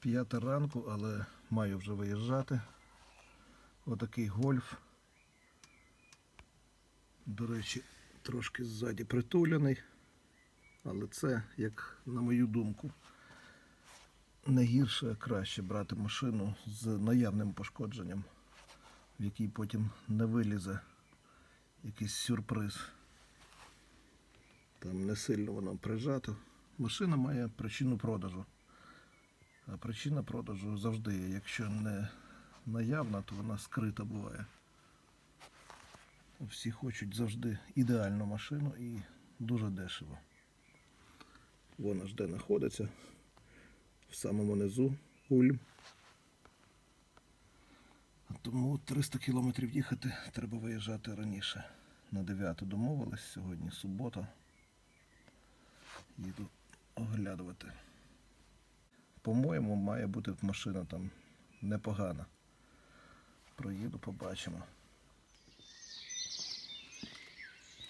П'ята ранку, але маю вже виїжджати. Отакий гольф. До речі, трошки ззаді притулений. Але це, як на мою думку, не гірше, а краще брати машину з наявним пошкодженням, в якій потім не вилізе якийсь сюрприз. Там не сильно воно прижато. Машина має причину продажу. Причина продажу завжди є. Якщо не наявна, то вона скрита буває. Всі хочуть завжди ідеальну машину і дуже дешево. Вона ж де знаходиться. В самому низу Ульм. Тому 300 кілометрів їхати треба виїжджати раніше. На 9 домовились, сьогодні субота. Їду оглядувати. По-моєму, має бути машина там непогана. Проїду, побачимо.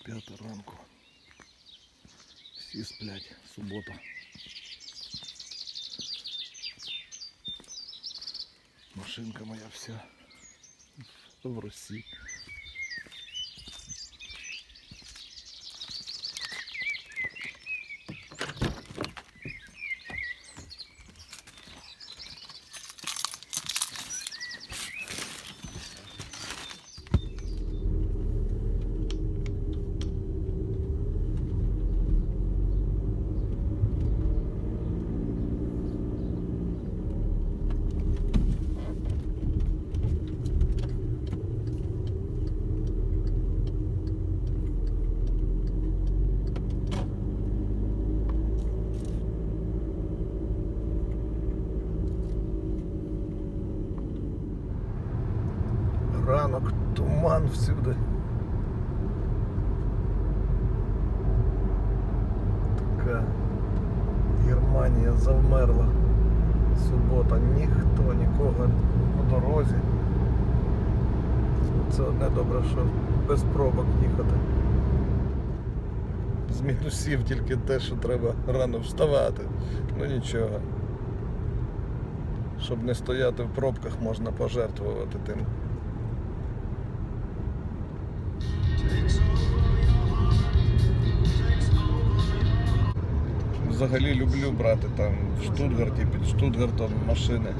П'ята ранку. Всі сплять, субота. Машинка моя вся в Росії. Ранок, туман всюди. Така Германія завмерла. Субота, ніхто нікого по дорозі. Це одне добре, що без пробок їхати. З мінусів тільки те, що треба рано вставати. Ну нічого. Щоб не стояти в пробках, можна пожертвувати тим. Взагалі люблю брати там в Штутгарті, під Штутгартом машини.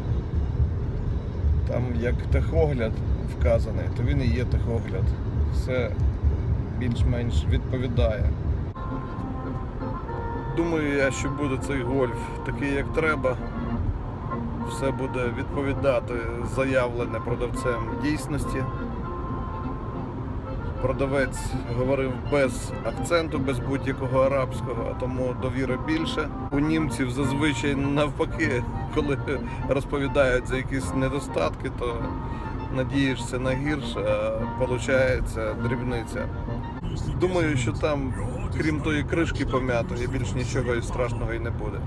Там як техогляд вказаний, то він і є техогляд. Все більш-менш відповідає. Думаю я, що буде цей гольф такий, як треба. Все буде відповідати заявлене продавцем дійсності. Продавець говорив без акценту, без будь-якого арабського, тому довіри більше. У німців зазвичай навпаки, коли розповідають за якісь недостатки, то надієшся на гірше, а виходить дрібниця. Думаю, що там, крім тої кришки пом'ятої, більш нічого і страшного і не буде.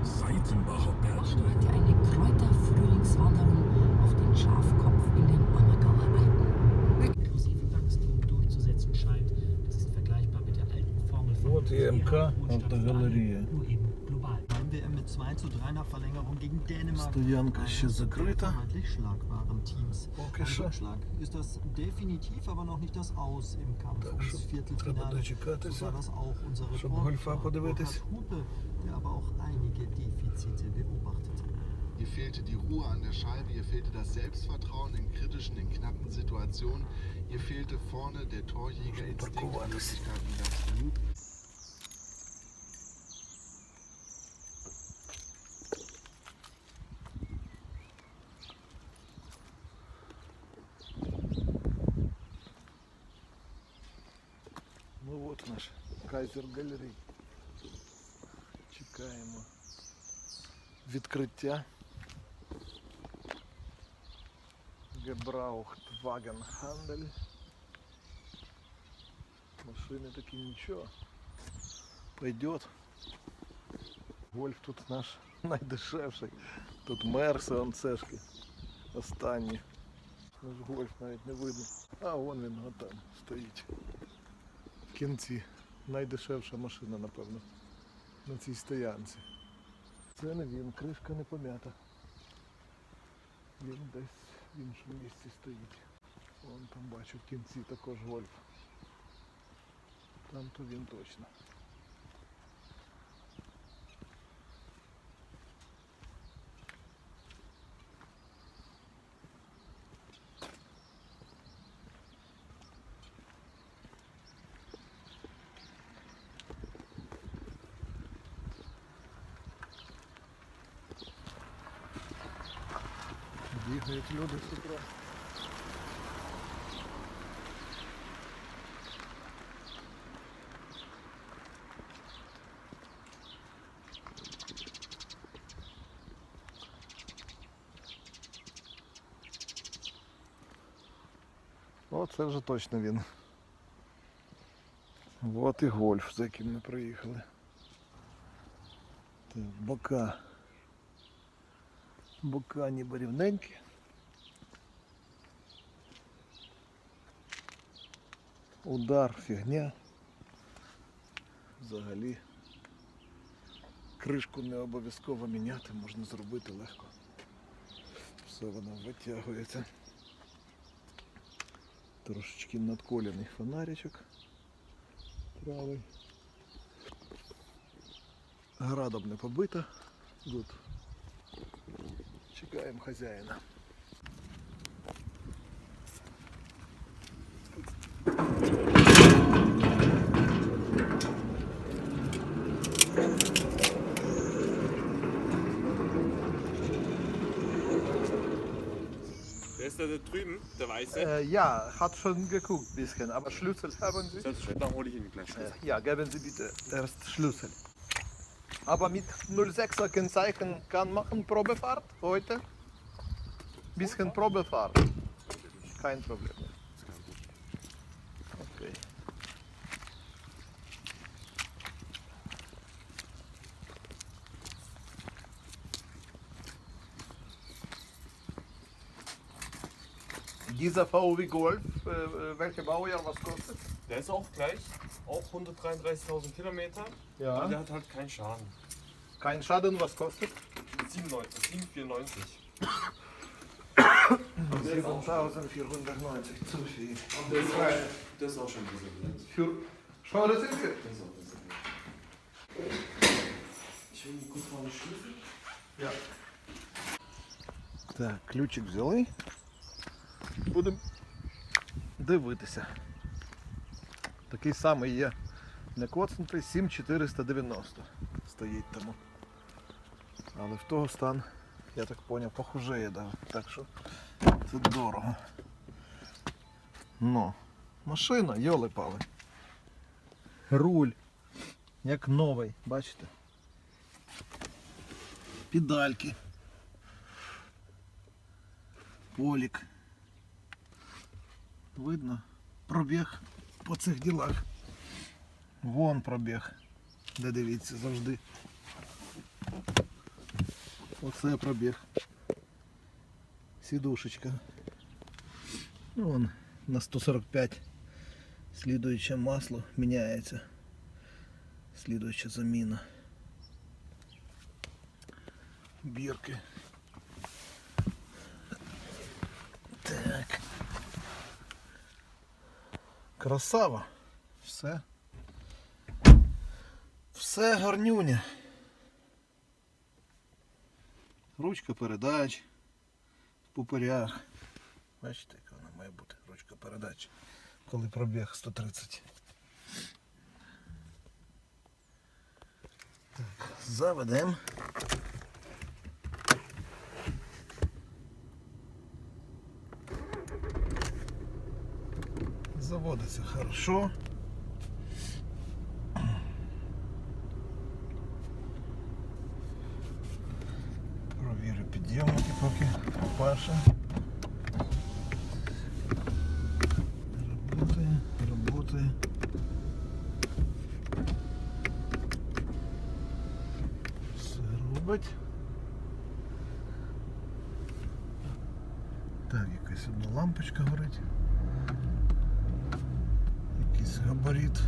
Вот и МК, галерея. 2 zu 3 nach Verlängerung gegen Dänemark. Стоянка ще Eines der закрита. vermeintlich schlagbaren Teams. Поки Ein що. Rückschlag ist das definitiv, aber noch nicht das Aus im Kampf Так ums що треба Viertelfinale. So дочекатися, sah das auch unser щоб Reporter Гольфа подивитись. Burkhard Hupe, der aber auch einige Defizite beobachtete. Ihr fehlte die Ruhe an der Scheibe, ihr fehlte das Selbstvertrauen in kritischen, in knappen Situationen, ihr fehlte vorne der Torjäger Instinkt und parkourwartes. Möglichkeiten, das Blut. Кайзер галерей. Чекаємо відкриття. Gebrauchtwagenhandel. Машини такі нічого. Пойдет. Гольф тут наш найдешевший. Тут мерси, он цешки. Останні. Ж гольф навіть не видно. А вон він там стоїть. В кінці. Найдешевша машина, напевно. На цій стоянці. Це не він, кришка не пом'ята. Він десь в іншому місці стоїть. Вон там бачу в кінці також гольф. Там то він точно. Люди з. О, це вже точно він. От і гольф, за яким ми приїхали. Так, бока. Бока ніби рівненькі. Удар фігня. Взагалі. Кришку не обов'язково міняти, можна зробити легко. Все воно витягується. Трошечки надколяний фонаричок. Правий. Градом не побита. Тут чекаємо хазяїна. Ist da, drüben, der Weiße? Äh, ja, hat schon geguckt ein bisschen, aber Schlüssel haben Sie? Selbstverständlich, dann hole ich ihn gleich. Äh, ja, geben Sie bitte erst Schlüssel. Aber mit 06er Kennzeichen kann machen Probefahrt heute? Bisschen Probefahrt. Kein Problem. Dieser VW Golf, äh, äh, welche Baujahr, was kostet? Der ist auch gleich, auch 133.000 Kilometer. Ja. Aber der hat halt keinen Schaden. Kein Schaden, was kostet? 97, 794. 7490 zu viel. Der ist auch, der ist auch schon reserviert. Für schon reserviert? Der ist auch reserviert. Ich will kurz mal den Schlüssel. Ja. Так, ключик взяли. Будемо дивитися. Такий самий є не коцнутий 7490 стоїть тому. Але в того стан, я так поняв, похужеє, да. так що це дорого. Ну, машина, йоли пали. Руль, як новий, бачите? Педальки. Полік. Видно пробіг по цих ділах. Вон пробіг. Де дивіться завжди. Оце пробіг. Сідушечка. Ну, Вон на 145 слідуюче масло міняється. Слідуюча заміна. Бірки. Красава. Все. Все гарнюня. Ручка передач. В пупирях. Бачите, яка вона має бути ручка передач. Коли пробіг 130. Так, заведемо. Заводиться хорошо. Провірю підйомники поки Паша. Работає, работає. Все робить. Так, якась одна лампочка горить. Якийсь габарит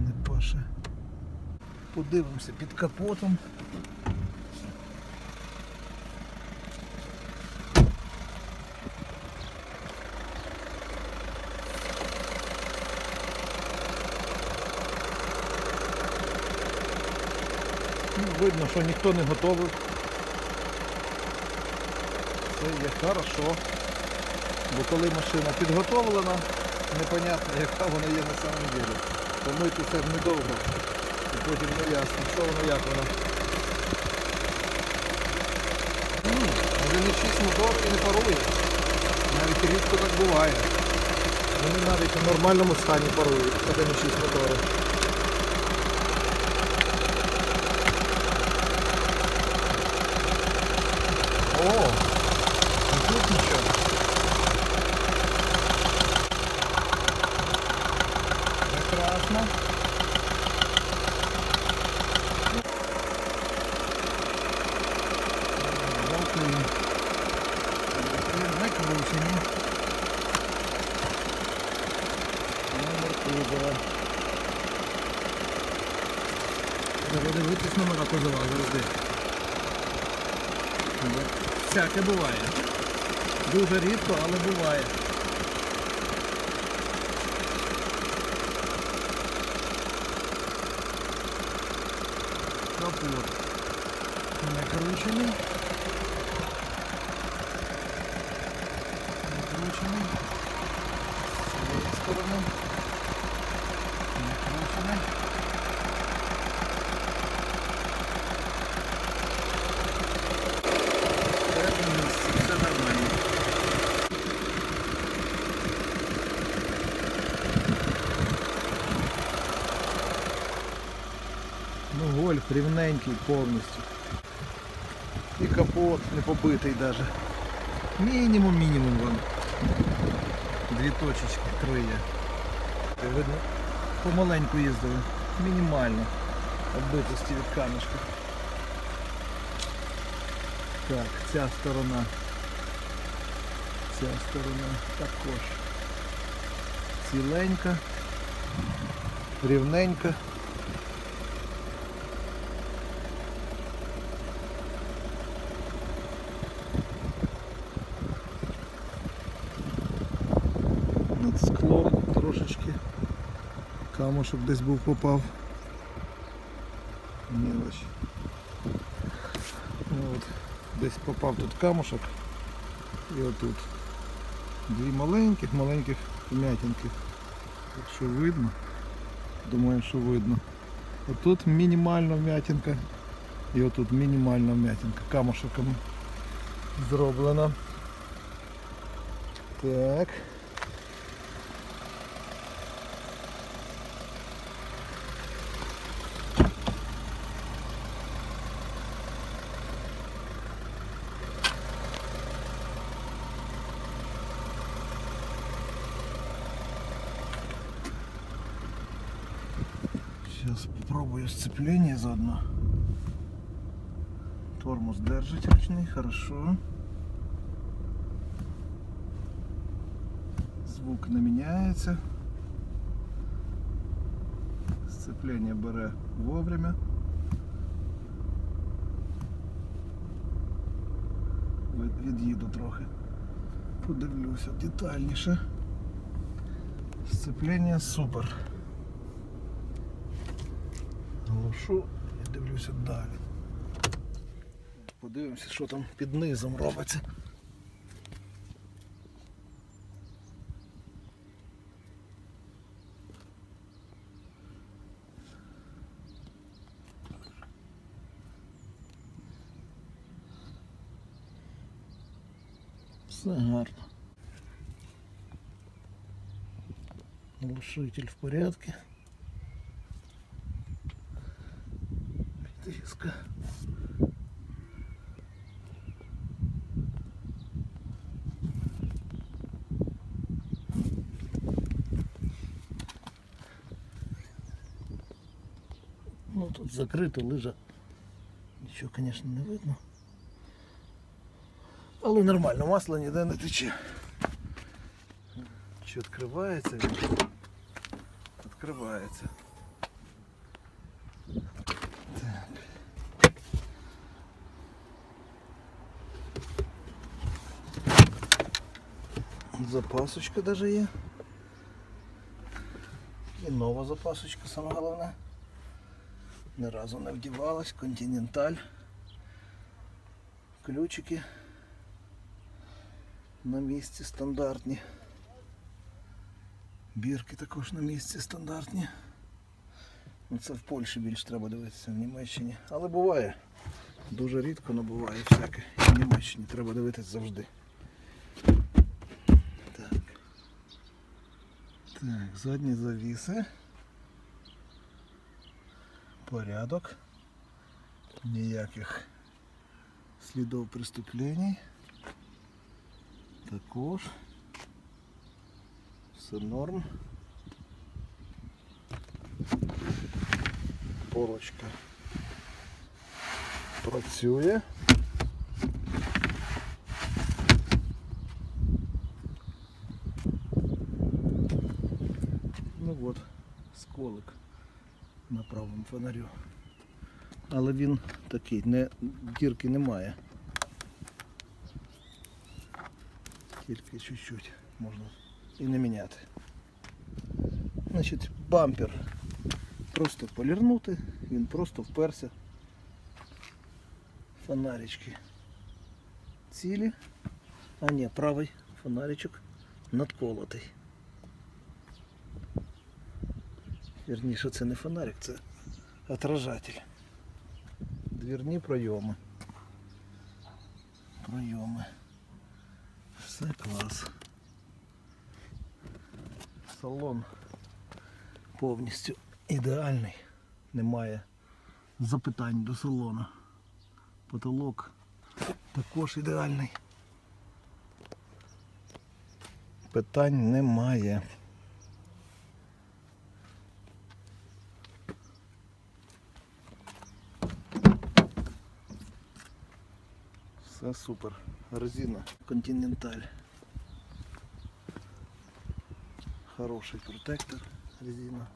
не паше. Подивимося під капотом. Ну, видно, що ніхто не готовий. Це є хорошо. Бо коли машина підготовлена, непонятно яка вона є на самом деле. Помити це недовго. І потім не ясно, що воно як воно. М, 1.6 мотор і не парує. Навіть рідко так буває. Вони навіть у нормальному стані парують 1.6 мотори. О, Дивитись номера кузова завжди. Всяке буває. Дуже рідко, але буває. Капот. Накручений. Накручений. З цієї сторони. Накручений. Все на місці, все нормально. Ну, гольф рівненький повністю. І капот не побитий даже. Мінімум, мінімум вон. Дві точечки криє. Це Видно, помаленьку їздили. Мінімально. Оббитості від камешка. Так, ця сторона. Ця сторона також. Ціленька. Рівненька. Над склом трошечки. Камушок десь був попав. Мелочь. От. Десь попав тут камушок. І отут. Дві маленьких, маленьких вмятинки. Якщо видно, думаю, що видно. Отут мінімальна вмятинка. І отут мінімальна вмятинка. Камушком зроблена. Так. сцепление заодно. Тормоз держит ручный, хорошо. Звук не міняється. Сцеплення бере вовремя. Від- Від'їду трохи. Подивлюся детальніше. Сцеплення супер. Глушу і дивлюся далі. Подивимося, що там під низом робиться. Все гарно. Глушитель в порядке. Диска. Ну тут закрито лижа. Нічого, звісно, не видно. Але нормально, масло ніде не тече. Чи відкривається? Відкривається. Запасочка даже є. І нова запасочка, саме головне. Ні разу не вдівалась. Континенталь. Ключики. На місці стандартні. Бірки також на місці стандартні. Ну, Це в Польщі більш треба дивитися, в Німеччині. Але буває. Дуже рідко, але буває всяке. І в Німеччині треба дивитись завжди. Так, задні завіси. Порядок. Ніяких слідів преступлень. Також. Все норм. Полочка працює. От, сколик на правому фонарю. Але він такий, не, дірки немає. Тільки чуть-чуть можна і не міняти. Значить, бампер просто полірнути, він просто вперся. Фонарички цілі. А ні, правий фонаричок надколотий. Вірніше, це не фонарик, це отражатель. Двірні пройоми. Пройоми. Все клас. Салон повністю ідеальний. Немає запитань до салона. Потолок також ідеальний. Питань немає. Все супер. Резина Continental. Хороший протектор резина.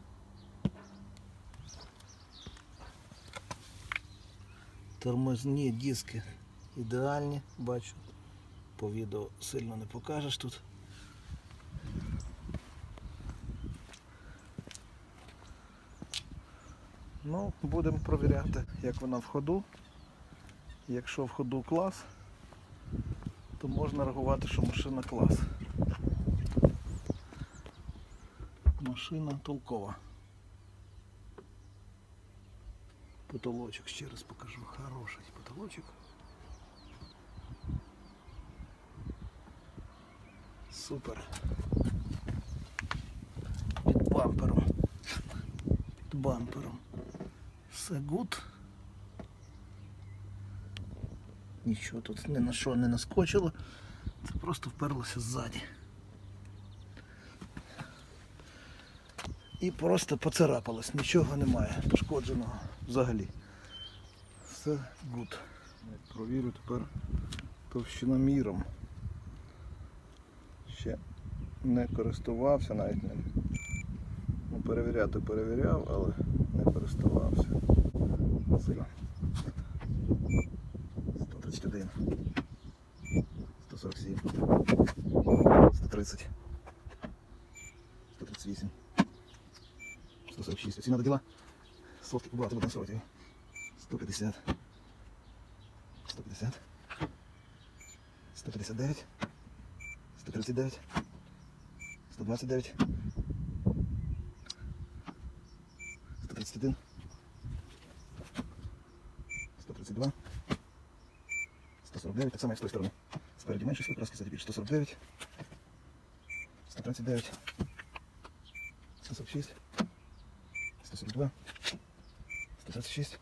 Тормозні диски ідеальні, бачу. По відео сильно не покажеш тут. Ну, будемо провіряти, як вона в ходу. Якщо в ходу клас, то можна рахувати, що машина клас. Машина толкова. Потолочок ще раз покажу. Хороший потолочок. Супер. Під бампером. Під бампером. Все гуд. Нічого тут ні на що не наскочило. Це просто вперлося ззаді. І просто поцарапалось, нічого немає пошкодженого взагалі. Все гуд. Провірю тепер товщиноміром. Ще не користувався навіть ним. Ну, перевіряти перевіряв, але не користувався. Сила. 131. 147. 130. 138. 146. Всі надо діла. Сотки побагато будемо сорок. 150. 150. 159. 139. 129. 131. 132. 149. Так само як з тої сторони. Спереді менше краски, ззаді більше. 149. 139. 146. 142. 126.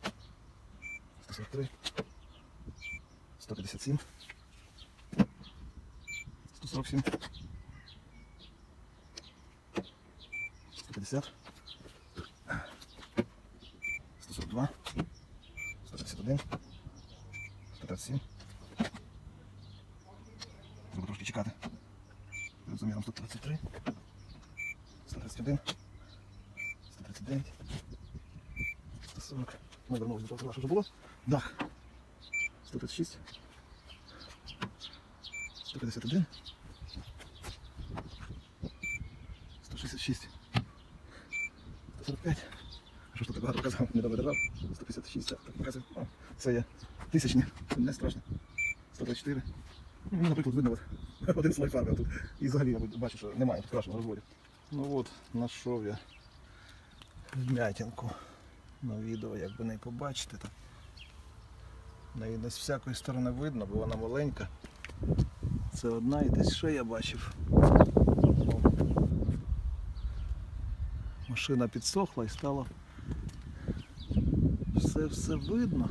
143. 157. 147. 150. 142. 151. 137. Треба трошки чекати. Перед заміром 133. 131. 139. 140. Ми вернулися до того, що вже було. Дах. 136. 151. 166. 145. Що ж тут багато казав, не доведав. 156, так показує. О, це є тисячні, не страшно. 124. Ну, наприклад, видно от, один слой фарби тут. І взагалі я бачу, що немає крашеного розводу. Ну от, знайшов я вмятинку на відео, як би не побачити. Так. Неї не з всякої сторони видно, бо вона маленька. Це одна і десь ще я бачив. Машина підсохла і стало все все видно.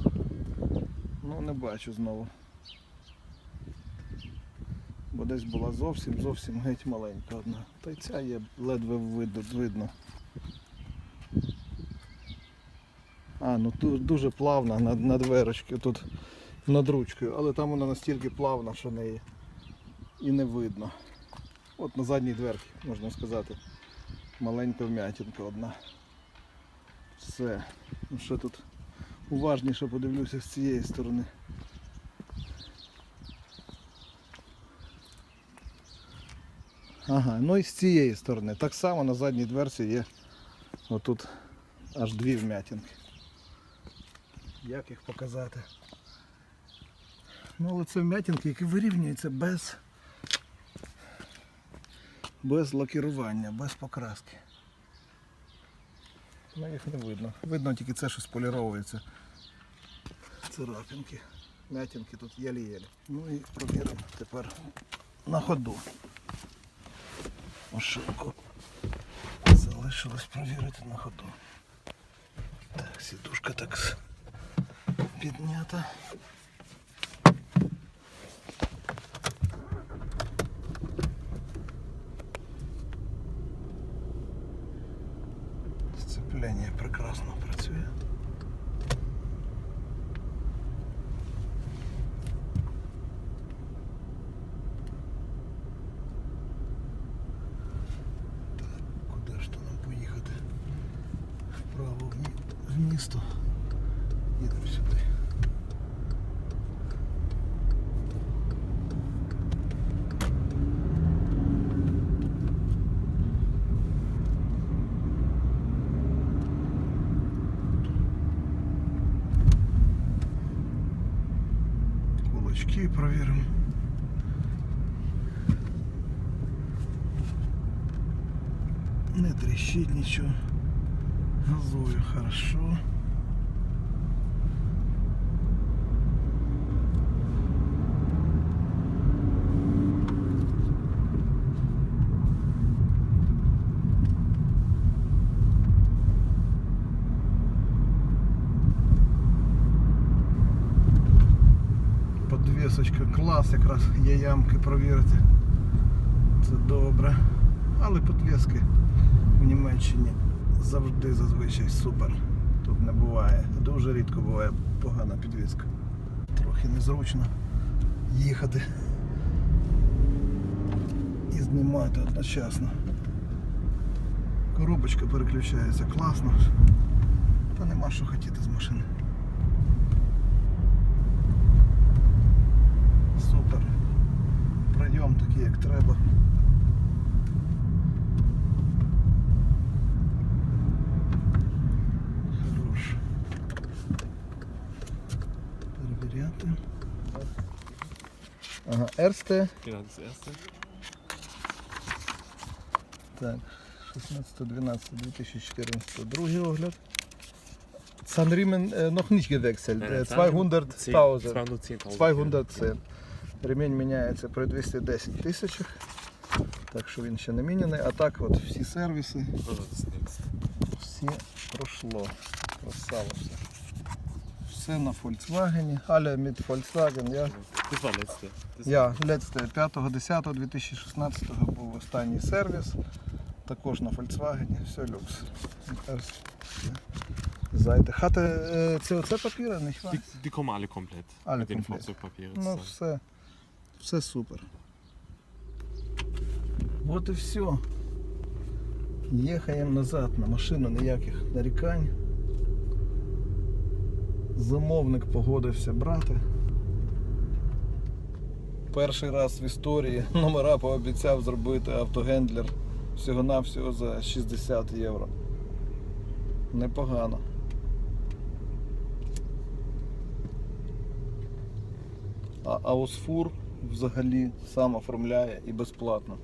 Ну не бачу знову. Бо десь була зовсім зовсім геть маленька одна. Та й ця є ледве видно. А, ну тут дуже плавна на, на дверочки, тут над ручкою, але там вона настільки плавна, що неї і не видно. От на задній дверці, можна сказати, маленька вмятинка одна. Все. Ну що тут уважніше подивлюся з цієї сторони. Ага, ну і з цієї сторони. Так само на задній дверці є отут аж дві вмятинки. Як їх показати? Ну, але це вмятинки, які вирівнюються без, без лакірування, без покраски. Ну їх не видно. Видно тільки це, що споліровується. Царапинки. М'ятинки тут єлі-єлі. Ну і провіримо тепер на ходу. Машинку. Залишилось провірити на ходу. Так, сідушка так піднята. Сцепление прекрасно працює. Так, куди ж то нам поїхати? Вправо в мі- в місто. Їдемо сюди. Трещит ничего. Газую хорошо. Подвісочка клас, якраз є ямки провірити. Це добре. Але підвіски в Німеччині завжди зазвичай супер. Тут не буває. Дуже рідко буває погана підвіска. Трохи незручно їхати і знімати одночасно. Коробочка переключається класно. Та нема що хотіти з машини. Супер. Прийом такий, як треба. Хорош. Перевіряти. Ага, Ерсте. Genau, das erste. Так, 16.12.2014, другий огляд. Zahnriemen äh, noch nicht gewechselt. Äh, 200.000. 210. Ремінь міняється при 210 тисячах. Так що він ще не міняний. А так от всі сервіси, всі пройшло. Красава все. Все на Volkswagen. Але від Volkswagen я. Das war Я лецьте 5.10.2016 був останній сервіс. Також на Volkswagen. Все люкс. Хата, е, це оце папіра, не Die, die kommen alle komplett. Alle mit den. Fahrzeugpapieren Ну все, все супер. От і все. Їхаємо назад на машину, ніяких нарікань замовник погодився брати. Перший раз в історії номера пообіцяв зробити автогендлер всього-навсього за 60 євро. Непогано. А Аусфур взагалі сам оформляє і безплатно.